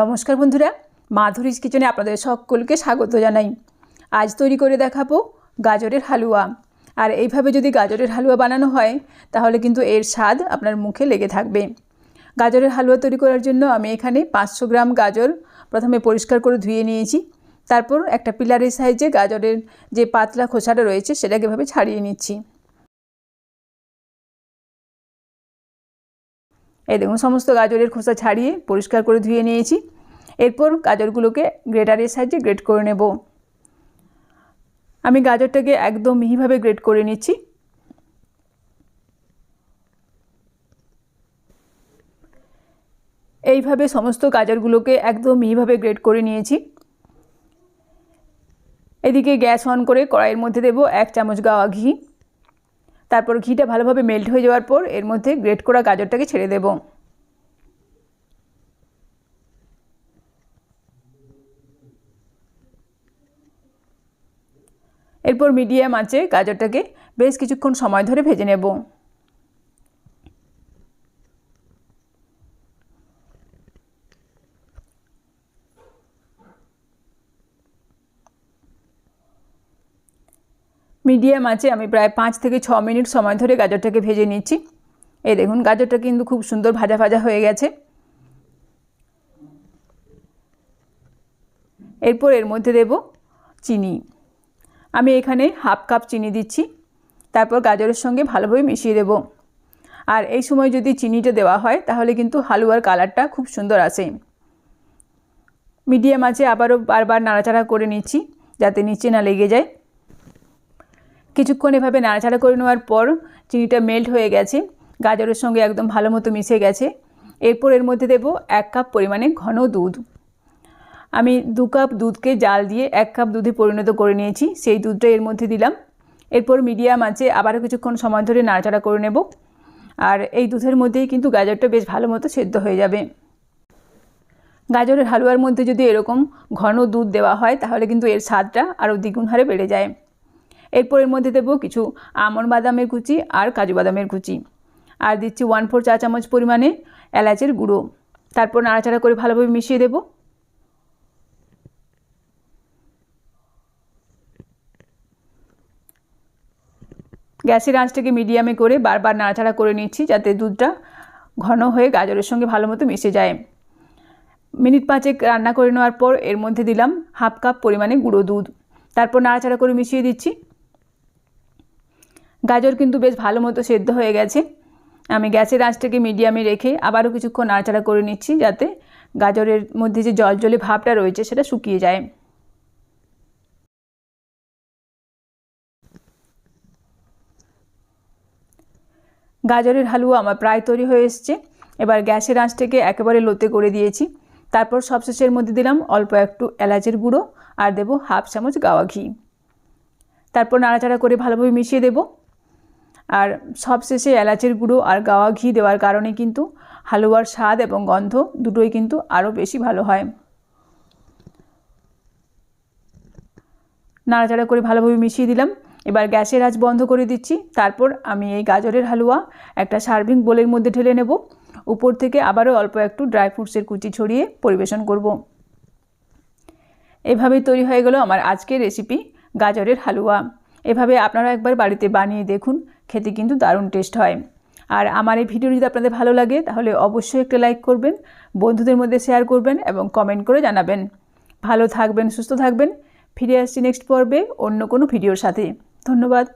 নমস্কার বন্ধুরা, মাধুরীজ কিচেনে আপনাদের সকলকে স্বাগত জানাই। আজ তৈরি করে দেখাবো গাজরের হালুয়া। আর এইভাবে যদি গাজরের হালুয়া বানানো হয়, তাহলে কিন্তু এর স্বাদ আপনার মুখে লেগে থাকবে। গাজরের হালুয়া তৈরি করার জন্য আমি এখানে পাঁচশো গ্রাম গাজর প্রথমে পরিষ্কার করে ধুয়ে নিয়েছি। তারপর একটা পিলারের সাইজে গাজরের যে পাতলা খোসাটা রয়েছে, সেটাকে এভাবে ছাড়িয়ে নিচ্ছি। এই দেখুন, সমস্ত গাজরের খোসা ছাড়িয়ে পরিষ্কার করে ধুয়ে নিয়েছি। এরপর গাজরগুলোকে গ্রেটারের সাহায্যে গ্রেট করে নেব। আমি গাজরটাকে একদম মিহিভাবে গ্রেট করে নিচ্ছি। এইভাবে সমস্ত গাজরগুলোকে একদম মিহিভাবে গ্রেট করে নিয়েছি। এদিকে গ্যাস অন করে কড়াইয়ের মধ্যে দেব এক চামচ গাওয়া ঘি। তারপর ঘিটা ভালোভাবে মেল্ট হয়ে যাওয়ার পর এর মধ্যে গ্রেট করা গাজরটাকে ছেড়ে দেব। এরপর মিডিয়াম আঁচে গাজরটাকে বেশ কিছুক্ষণ সময় ধরে ভেজে নেব। মিডিয়াম আছে, আমি প্রায় পাঁচ থেকে ছ মিনিট সময় ধরে গাজরটাকে ভেজে নিচ্ছি। এই দেখুন, গাজরটা কিন্তু খুব সুন্দর ভাজা ভাজা হয়ে গেছে। এরপর এর মধ্যে দেব চিনি। আমি এখানে হাফ কাপ চিনি দিচ্ছি, তারপর গাজরের সঙ্গে ভালোভাবে মিশিয়ে দেব। আর এই সময় যদি চিনিটা দেওয়া হয়, তাহলে কিন্তু হালুয়ার কালারটা খুব সুন্দর আসে। মিডিয়াম আছে, আবারও বারবার নাড়াচাড়া করে নিচ্ছি, যাতে নিচে না লেগে যায়। কিছুক্ষণ এভাবে নাড়াচাড়া করে নেওয়ার পর চিনিটা মেল্ট হয়ে গেছে। গাজরের সঙ্গে একদম ভালো মতো মিশে গেছে। এরপর এর মধ্যে দেব এক কাপ পরিমাণে ঘন দুধ। আমি দু কাপ দুধকে জাল দিয়ে এক কাপ দুধে পরিণত করে নিয়েছি। সেই দুধটা এর মধ্যে দিলাম। এরপর মিডিয়াম আছে, আবারও কিছুক্ষণ সময় ধরে নাড়াচাড়া করে নেব। আর এই দুধের মধ্যেই কিন্তু গাজরটা বেশ ভালো মতো সেদ্ধ হয়ে যাবে। গাজরের হালুয়ার মধ্যে যদি এরকম ঘন দুধ দেওয়া হয়, তাহলে কিন্তু এর স্বাদটা আরও দ্বিগুণ হারে বেড়ে যায়। এরপর এর মধ্যে দেবো কিছু আমন বাদামের কুচি আর কাজু বাদামের কুচি। আর দিচ্ছি ওয়ান ফোর চা চামচ পরিমাণে এলাচের গুঁড়ো। তারপর নাড়াচাড়া করে ভালোভাবে মিশিয়ে দেব। গ্যাসের আঁচটাকে মিডিয়ামে করে বারবার নাড়াচাড়া করে নিচ্ছি যাতে দুধটা ঘন হয়ে গাজরের সঙ্গে ভালো মতো মিশে যায়। মিনিট পাঁচেক রান্না করে নেওয়ার পর এর মধ্যে দিলাম হাফ কাপ পরিমাণে গুঁড়ো দুধ। তারপর নাড়াচাড়া করে মিশিয়ে দিচ্ছি। গাজর কিন্তু বেশ ভালো মতো সেদ্ধ হয়ে গেছে। আমি গ্যাসের আঁচটাকে মিডিয়ামে রেখে আবারও কিছুক্ষণ নাড়াচাড়া করে নিচ্ছি যাতে গাজরের মধ্যে যে জল জলে ভাবটা রয়েছে সেটা শুকিয়ে যায়। গাজরের হালুয়া আমার প্রায় তৈরি হয়ে এসছে। এবার গ্যাসের আঁচটাকে একেবারে লোতে করে দিয়েছি। তারপর সবশেষের মধ্যে দিলাম অল্প একটু এলাচের গুঁড়ো আর দেবো হাফ চামচ গাওয়া ঘি। তারপর নাড়াচাড়া করে ভালোভাবে মিশিয়ে দেবো। আর সবশেষে এলাচের গুঁড়ো আর গাওয়া ঘি দেওয়ার কারণে কিন্তু হালুয়ার স্বাদ এবং গন্ধ দুটোই কিন্তু আরও বেশি ভালো হয়। নাড়াচাড়া করে ভালোভাবে মিশিয়ে দিলাম। এবার গ্যাসের আঁচ বন্ধ করে দিচ্ছি। তারপর আমি এই গাজরের হালুয়া একটা সার্ভিং বোলের মধ্যে ঢেলে নেব। উপর থেকে আবারও অল্প একটু ড্রাই ফ্রুটসের কুচি ছড়িয়ে পরিবেশন করব। এভাবেই তৈরি হয়ে গেল আমার আজকের রেসিপি গাজরের হালুয়া। এভাবে আপনারা একবার বাড়িতে বানিয়ে দেখুন, খেতে কিন্তু দারুণ টেস্ট হয়। আর আমার এই ভিডিও যদি আপনাদের ভালো লাগে, তাহলে অবশ্যই একটা লাইক করবেন, বন্ধুদের মধ্যে শেয়ার করবেন এবং কমেন্ট করে জানাবেন। ভালো থাকবেন, সুস্থ থাকবেন, ফিরে আসছি নেক্সট পর্বে অন্য কোনো ভিডিওর সাথে। ধন্যবাদ।